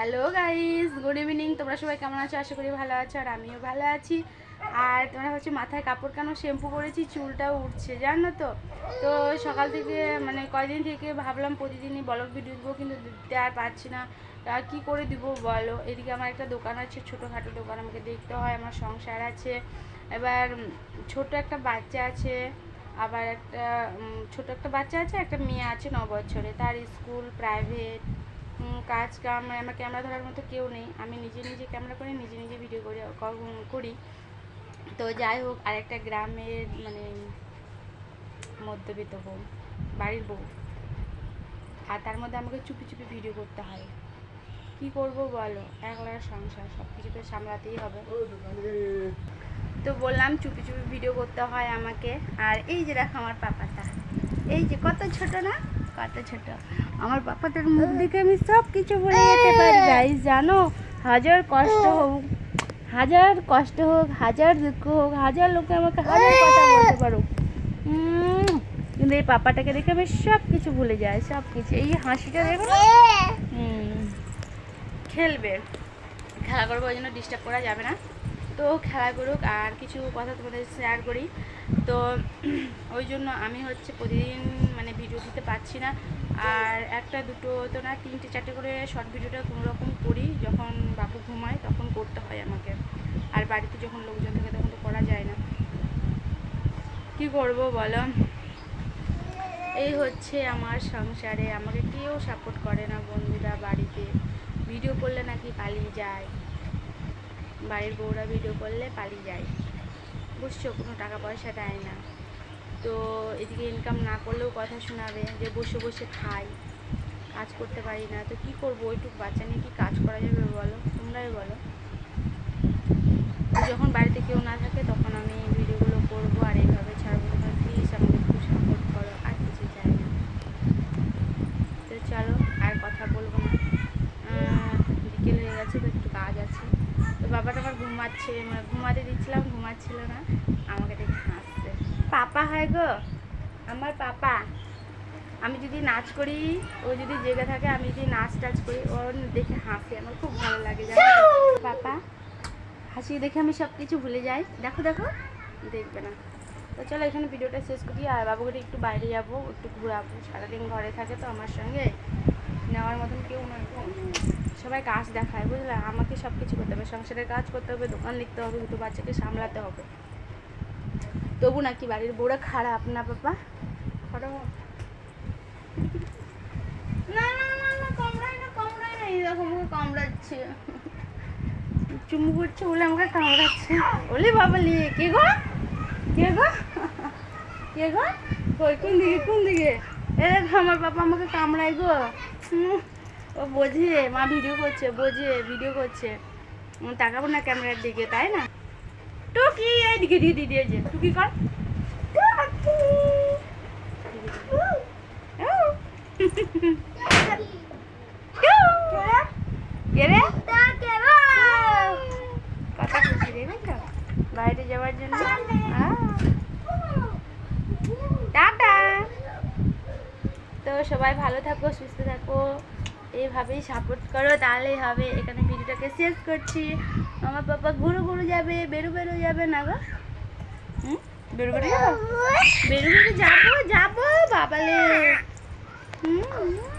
Hello guys good evening তোমরা সবাই কেমন আছো? আশা করি ভালো আছো, আর আমিও ভালো আছি। আর তোমরা হচ্ছে মাথায় কাপড় কেন শ্যাম্পু করেছি চুলটাও উঠছে, জানো তো? তো সকাল থেকে মানে কয়দিন থেকে ভাবলাম প্রতিদিনই ব্লগ ভিডিও দেবো, কিন্তু দিতে আর পারছি না। আর কী করে দিব বলো? এদিকে আমার একটা দোকান আছে, ছোটোখাটো দোকান, আমাকে দেখতে হয়, আমার সংসার আছে। এবার ছোট একটা বাচ্চা আছে, আবার একটা ছোট একটা বাচ্চা আছে, একটা মেয়ে আছে, ন বছরে তার স্কুল প্রাইভেট কাজ কাম, আমার ক্যামেরা ধরার মতো কেউ নেই। আমি নিজে নিজে ক্যামেরা করে, নিজে নিজে ভিডিও করি করি তো যাই হোক, আরেকটা গ্রামের মানে মধ্যবিত্ত বউ, বাড়ির বউ। আর তার মধ্যে আমাকে চুপি চুপি ভিডিও করতে হয়। কি করব বলো? একলা সংসার সব কিছু তো সামলাতেই হবে। তো বললাম, চুপি চুপি ভিডিও করতে হয় আমাকে। আর এই যে দেখো আমার পাপাটা। এই যে কত ছোট না? কত ছোট। আমার পাপাটার মুখ দেখে আমি সব কিছু বলে যেতে পারি গাইস জানো? হাজার কষ্ট হোক হাজার কষ্ট হোক হাজার দুঃখ হোক হাজার লোকে আমাকে হাজার কথা বলতে পারো উম, কিন্তু এই পাপাটাকে দেখে আমি সব কিছু ভুলে যাই সব কিছু এই হাসিটা দেখো? খেলবে। খেলা করব ওই জন্য ডিস্টার্ব করা যাবে না। তো খেলা করুক, আর কিছু কথা তোমাদের শেয়ার করি। তো ওই জন্য আমি হচ্ছে প্রতিদিন মানে ভিডিও দিতে পারছি না। আর একটা, দুটো তো না, তিনটে, চারটে করে শর্ট ভিডিওটা কোনো রকম করি। যখন বাবু ঘুমায়, তখন করতে হয় আমাকে। আর বাড়িতে যখন লোকজন থাকে, তখন তো করা যায় না। কি করব বলো? এই হচ্ছে আমার সংসারে। আমাকে কেউ সাপোর্ট করে না বন্ধুরা বাড়িতে। ভিডিও করলে নাকি পালিয়ে যায়। বাড়ির বউরা ভিডিও করলে পালিয়ে যায়। বুঝছ? কোনো টাকা পয়সা দেয় না। তো এদিকে ইনকাম না করলেও কথা শোনাবে যে বসে বসে খাই, কাজ করতে পারি না। তো কি করব? ওইটুক বাচ্চা নিয়ে কি কাজ করা যাবে বলো? তোমরাই বলো। যখন বাড়িতে কেউ না থাকে তখন আমি ভিডিওগুলো করব আর এইভাবে ছাড়বো তোমরা প্লিজ আমাকে একটু সাপোর্ট করো আর কিছু চাই না তো চলো আর কথা বলব না আহ, বিকেল হয়ে গেছে তো একটু কাজ আছে তো বাবাটা আমার ঘুমাচ্ছে মানে ঘুমাতে দিচ্ছিলাম, ঘুমাচ্ছিল না। আমাকে দেখে হাসছে। পাপা, হয় গো! আমার পাপা। আমি যদি নাচ করি, ও যদি জেগে থাকে, আমি যদি নাচ টাচ করি, ওর দেখে হাসি, আমার খুব ভালো লাগে পাপা, হাসি দেখে আমি সব কিছু ভুলে যাই। দেখো দেখো, দেখবে না। তো চলো, এখানে ভিডিওটা শেষ করি। আর বাবুকে একটু বাইরে যাব, একটু ঘোরাবো। সারাদিন ঘরে থাকে তো আমার সঙ্গে। নেওয়ার মতন কেউ নয়। সবাই কাজ দেখায় বুঝলে? আমাকে সব কিছু করতে হবে। সংসারের কাজ করতে হবে দোকান লিখতে হবে দুটো বাচ্চাকে সামলাতে হবে। তবু নাকি বাড়ির বউরা খারাপ না পাপা খারাপ। না না না না কামড়ায় না কামড়ায় না এরকম করে কামড়াচ্ছে। চুমু করছে বলে আমাকে কামড়াচ্ছে। ওলে বাবালি কে গো? কে গো? কে গো? কই কোন দিকে কোন দিকে? এ আমার বাবা আমাকে কামড়ায় গো। ও বোঝে মা ভিডিও করছে বোঝে ভিডিও করছে। তাকাবো না ক্যামেরার দিকে তাই না? টুকি এইদিকে দিয়ে দিয়ে দিয়েছে টুকি কর। কথা খুশি রে বুঝছ? বাইরে যাওয়ার জন্য। টাটা। তো সবাই ভালো থাকো সুস্থ থাকো। এইভাবেই সাপোর্ট করো, তাহলেই হবে। এখানে ভিডিওটাকে শেষ করছি। আমার পাপা ঘুরু ঘুরু যাবে, বেরু বেরু যাবে না গো। বেরু বেরু যাব? বেরু বেরু যাব যাব বাবালে। হুম।